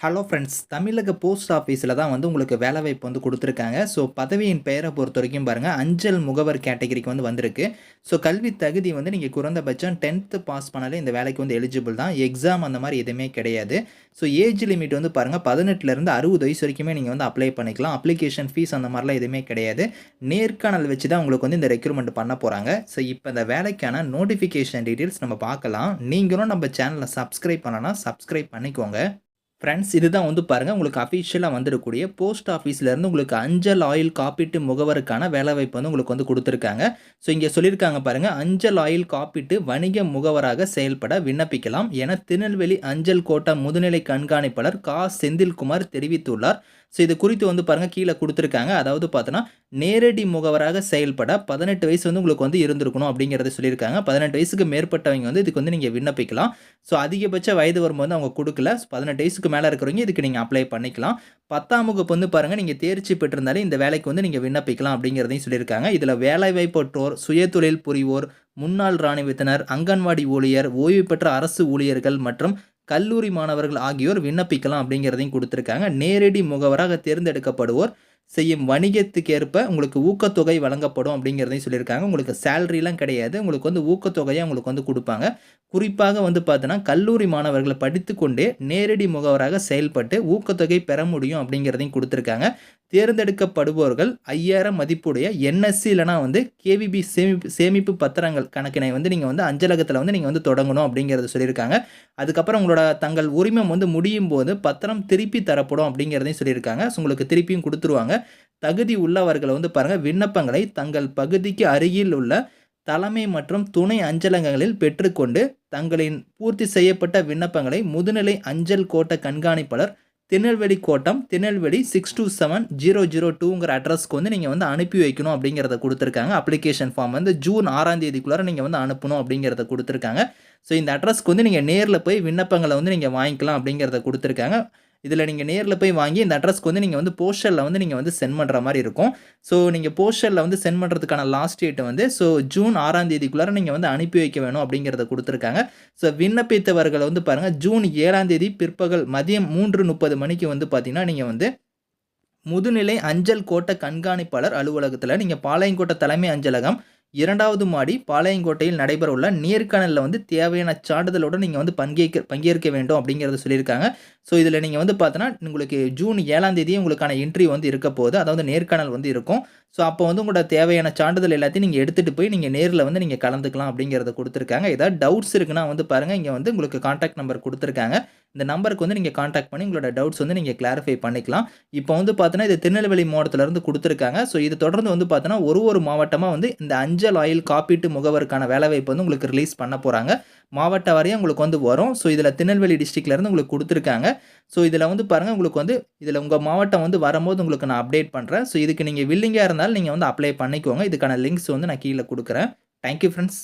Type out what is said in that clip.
Hello friends தமிழக post ஆஃபீஸில் தான் வந்து உங்களுக்கு வேலைவாய்ப்பு வந்து கொடுத்துருக்காங்க. ஸோ பதவியின் பெயரை பொறுத்த வரைக்கும் பாருங்கள் அஞ்சல் முகவர் கேட்டகரிக்கு வந்து வந்திருக்கு. ஸோ கல்வி தகுதி வந்து நீங்கள் குறைந்தபட்சம் டென்த்து பாஸ் பண்ணாலே இந்த வேலைக்கு வந்து எலிஜிபிள் தான். எக்ஸாம் அந்த மாதிரி எதுவுமே கிடையாது. ஸோ ஏஜ் லிமிட் வந்து பாருங்கள் பதினெட்டுலேருந்து அறுபது வயசு வரைக்குமே நீங்கள் வந்து அப்ளை பண்ணிக்கலாம். அப்ளிகேஷன் ஃபீஸ் அந்த மாதிரிலாம் எதுவுமே கிடையாது. நேர்காணல் வச்சு தான் உங்களுக்கு வந்து இந்த ரெக்ரூட்மெண்ட் பண்ண போகிறாங்க ஸோ இப்போ இந்த வேலைக்கான நோட்டிஃபிகேஷன் டீட்டெயில்ஸ் நம்ம பார்க்கலாம். நீங்களும் நம்ம சேனலை சப்ஸ்கிரைப் பண்ணலாம் சப்ஸ்கிரைப் பண்ணிக்கோங்க. ஃப்ரெண்ட்ஸ் இதுதான் வந்து பாருங்கள் உங்களுக்கு அஃபிஷியலாக வந்துடக்கூடிய போஸ்ட் ஆஃபீஸ்லேருந்து உங்களுக்கு அஞ்சல் ஆயில் காப்பீட்டு முகவருக்கான வேலைவாய்ப்பு வந்து உங்களுக்கு வந்து கொடுத்துருக்காங்க. ஸோ இங்கே சொல்லியிருக்காங்க பாருங்கள் அஞ்சல் ஆயில் காப்பீட்டு வணிக முகவராக செயல்பட விண்ணப்பிக்கலாம் என திருநெல்வேலி அஞ்சல் கோட்டா முதுநிலை கண்காணிப்பாளர் கா. செந்தில்குமார் தெரிவித்துள்ளார். ஸோ இது குறித்து வந்து பாருங்கள் கீழே கொடுத்துருக்காங்க. அதாவது பார்த்தோன்னா நேரடி முகவராக செயல்பட பதினெட்டு வயசு வந்து உங்களுக்கு வந்து இருந்திருக்கணும் அப்படிங்கிறத சொல்லியிருக்காங்க. பதினெட்டு வயசுக்கு மேற்பட்டவங்க வந்து இதுக்கு வந்து நீங்கள் விண்ணப்பிக்கலாம். ஸோ அதிகபட்ச வயது வரும்போது அவங்க கொடுக்கல. பதினெட்டு வயசுக்கு மேலே இருக்கிறவங்க இதுக்கு நீங்கள் அப்ளை பண்ணிக்கலாம். பத்தாம் வகுப்பு வந்து பாருங்கள் நீங்கள் தேர்ச்சி பெற்றிருந்தாலே இந்த வேலைக்கு வந்து நீங்கள் விண்ணப்பிக்கலாம் அப்படிங்கிறதையும் சொல்லியிருக்காங்க. இதில் வேலைவாய்ப்பற்றோர் சுயதொழில் புரிவோர் முன்னாள் இராணுவத்தினர் அங்கன்வாடி ஊழியர் ஓய்வு பெற்ற அரசு ஊழியர்கள் மற்றும் கல்லூரி மாணவர்கள் ஆகியோர் விண்ணப்பிக்கலாம் அப்படிங்கிறதையும் கொடுத்துருக்காங்க. நேரடி முகவராக தேர்ந்தெடுக்கப்படுவோர் செய்யும் வணிகத்துக்கு ஏற்ப உங்களுக்கு ஊக்கத்தொகை வழங்கப்படும் அப்படிங்கிறதையும் சொல்லியிருக்காங்க. உங்களுக்கு சேலரிலாம் கிடையாது. உங்களுக்கு வந்து ஊக்கத்தொகையை உங்களுக்கு வந்து கொடுப்பாங்க. குறிப்பாக வந்து பார்த்தோன்னா கல்லூரி மாணவர்களை படித்து கொண்டே நேரடி முகவராக செயல்பட்டு ஊக்கத்தொகை பெற முடியும் அப்படிங்கிறதையும் கொடுத்துருக்காங்க. தேர்ந்தெடுக்கப்படுபவர்கள் ஐயாயிரம் மதிப்புடைய என்எஸ்சி இல்லைனா வந்து கேவிபி சேமிப்பு சேமிப்பு பத்திரங்கள் கணக்கினை வந்து நீங்கள் வந்து அஞ்சலகத்தில் வந்து நீங்கள் வந்து தொடங்கணும் அப்படிங்கிறத சொல்லியிருக்காங்க. அதுக்கப்புறம் உங்களோட தங்கள் உரிமம் வந்து முடியும் போது பத்திரம் திருப்பி தரப்படும் அப்படிங்கிறதையும் சொல்லியிருக்காங்க. ஸோ உங்களுக்கு திருப்பியும் கொடுத்துருவாங்க. தகுதி உள்ளவர்களை வந்து பாருங்கள் விண்ணப்பங்களை தங்கள் பகுதிக்கு அருகில் உள்ள தலைமை மற்றும் துணை அஞ்சலகங்களில் பெற்றுக்கொண்டு தங்களின் பூர்த்தி செய்யப்பட்ட விண்ணப்பங்களை முதுநிலை அஞ்சல் கோட்ட கண்காணிப்பாளர் திருநெல்வேலி கோட்டம் Tirunelveli six two seven zero zero டூங்கிற அட்ரஸ்க்கு வந்து நீங்கள் வந்து அனுப்பி வைக்கணும் அப்படிங்கிறத கொடுத்துருக்காங்க. அப்ளிகேஷன் ஃபார்ம் வந்து ஜூன் ஆறாம் தேதிக்குள்ளார நீங்கள் வந்து அனுப்பணும் அப்படிங்கிறத கொடுத்துருக்காங்க. ஸோ இந்த அட்ரஸ்க்கு வந்து நீங்கள் நேரில் போய் விண்ணப்பங்களை வந்து நீங்கள் வாங்கிக்கலாம் அப்படிங்கிறத கொடுத்துருக்காங்க. இதில் நீங்கள் நேரில் போய் வாங்கி இந்த அட்ரஸ்க்கு வந்து நீங்கள் வந்து போஸ்டரில் வந்து நீங்கள் வந்து சென்ட் பண்ணுற மாதிரி இருக்கும். ஸோ நீங்கள் போஸ்டரில் வந்து சென்ட் பண்ணுறதுக்கான லாஸ்ட் டேட் வந்து ஸோ ஜூன் ஆறாம் தேதிக்குள்ளார நீங்கள் வந்து அனுப்பி வைக்க வேணும் அப்படிங்கிறத கொடுத்துருக்காங்க. ஸோ விண்ணப்பித்தவர்களை வந்து பாருங்கள் ஜூன் ஏழாம் தேதி பிற்பகல் மதியம் மூன்று முப்பது மணிக்கு வந்து பார்த்தீங்கன்னா நீங்கள் வந்து முதுநிலை அஞ்சல் கோட்ட கண்காணிப்பாளர் அலுவலகத்தில் நீங்கள் பாளையங்கோட்டை தலைமை அஞ்சலகம் இரண்டாவது மாடி பாளையங்கோட்டையில் நடைபெறவுள்ள நேர்காணலில் வந்து தேவையான சான்றிதழோடு நீங்கள் வந்து பங்கேற்க பங்கேற்க வேண்டும் அப்படிங்கிறத சொல்லியிருக்காங்க. ஸோ இதில் நீங்கள் வந்து பார்த்தோன்னா உங்களுக்கு ஜூன் ஏழாம் தேதி உங்களுக்கான என்ட்ரி வந்து இருக்க போகுது. அதாவது நேர்காணல் வந்து இருக்கும். ஸோ அப்போ வந்து உங்களோட தேவையான சான்றிதழ் எல்லாத்தையும் நீங்கள் எடுத்துகிட்டு போய் நீங்கள் நேரில் வந்து நீங்கள் கலந்துக்கலாம் அப்படிங்கிறத கொடுத்துருக்காங்க. ஏதாவது டவுட்ஸ் இருக்குன்னா வந்து பாருங்கள் இங்கே வந்து உங்களுக்கு காண்டாக்ட் நம்பர் கொடுத்துருக்காங்க. இந்த நம்பருக்கு வந்து நீங்கள் காண்டாக்ட் பண்ணி உங்களோட டவுட்ஸ் வந்து நீங்கள் கிளாரிஃபை பண்ணிக்கலாம். இப்போ வந்து பார்த்தோன்னா இது திருநெல்வேலி மாவட்டத்திலேருந்து கொடுத்துருக்காங்க. ஸோ இது தொடர்ந்து வந்து பார்த்தோன்னா ஒரு ஒரு மாவட்டமாக வந்து இந்த அஞ்சல் ஆயில் காப்பீட்டு முகவருக்கான வேலைவாய்ப்பு வந்து உங்களுக்கு ரிலீஸ் பண்ண போகிறாங்க மாவட்ட வாரியாக உங்களுக்கு வந்து வரும். ஸோ இதில் திருநெல்வேலி டிஸ்ட்ரிக்ட்லேருந்து உங்களுக்கு கொடுத்துருக்காங்க. ஸோ இதில் வந்து பாருங்கள் உங்களுக்கு வந்து இதில் உங்கள் மாவட்டம் வந்து வரும்போது உங்களுக்கு நான் அப்டேட் பண்ணுறேன் ஸோ இதுக்கு நீங்கள் வில்லிங்காக இருந்தாலும் நீங்கள் வந்து அப்ளை பண்ணிக்கோங்க. இதுக்கான லிங்க்ஸ் வந்து நான் கீழே கொடுக்குறேன். Thank you friends